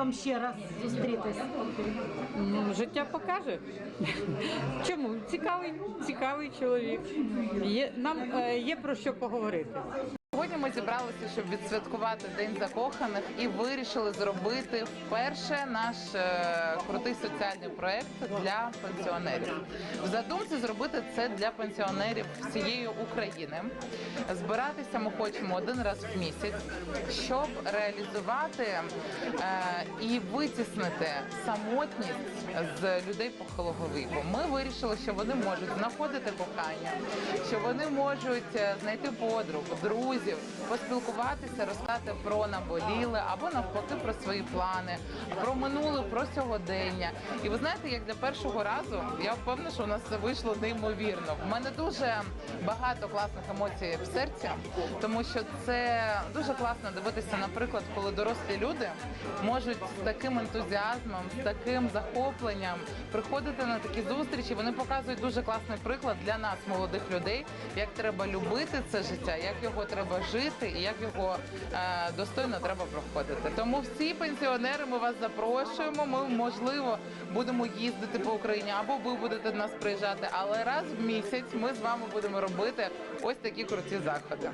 чоловіком ще раз зустрітись? Ну, Життя покаже. Чому? Цікавий, цікавий чоловік. Є, нам е, є про що поговорити. Сьогодні ми зібралися, щоб відсвяткувати День закоханих і вирішили зробити вперше наш е, крутий соціальний проект для пенсіонерів. В задумці зробити це для пенсіонерів всієї України. Збиратися ми хочемо один раз в місяць, щоб реалізувати е, і витіснити самотність з людей похилого віку. Ми вирішили, що вони можуть знаходити кохання, що вони можуть е, знайти подруг, друзів, поспілкуватися, розказати про наболіле або навпаки про свої плани, про минуле, про сьогодення. І ви знаєте, як для першого разу я впевнена, що у нас це вийшло неймовірно. В мене дуже багато класних емоцій в серці, тому що це дуже класно дивитися, наприклад, коли дорослі люди можуть з таким ентузіазмом, з таким захопленням приходити на такі зустрічі. Вони показують дуже класний приклад для нас, молодих людей, як треба любити це життя, як його треба жити і як його е, достойно треба проходити. Тому всі пенсіонери, ми вас запрошуємо. Ми можливо будемо їздити по Україні, або ви будете до нас приїжджати. Але раз в місяць ми з вами будемо робити ось такі круті заходи.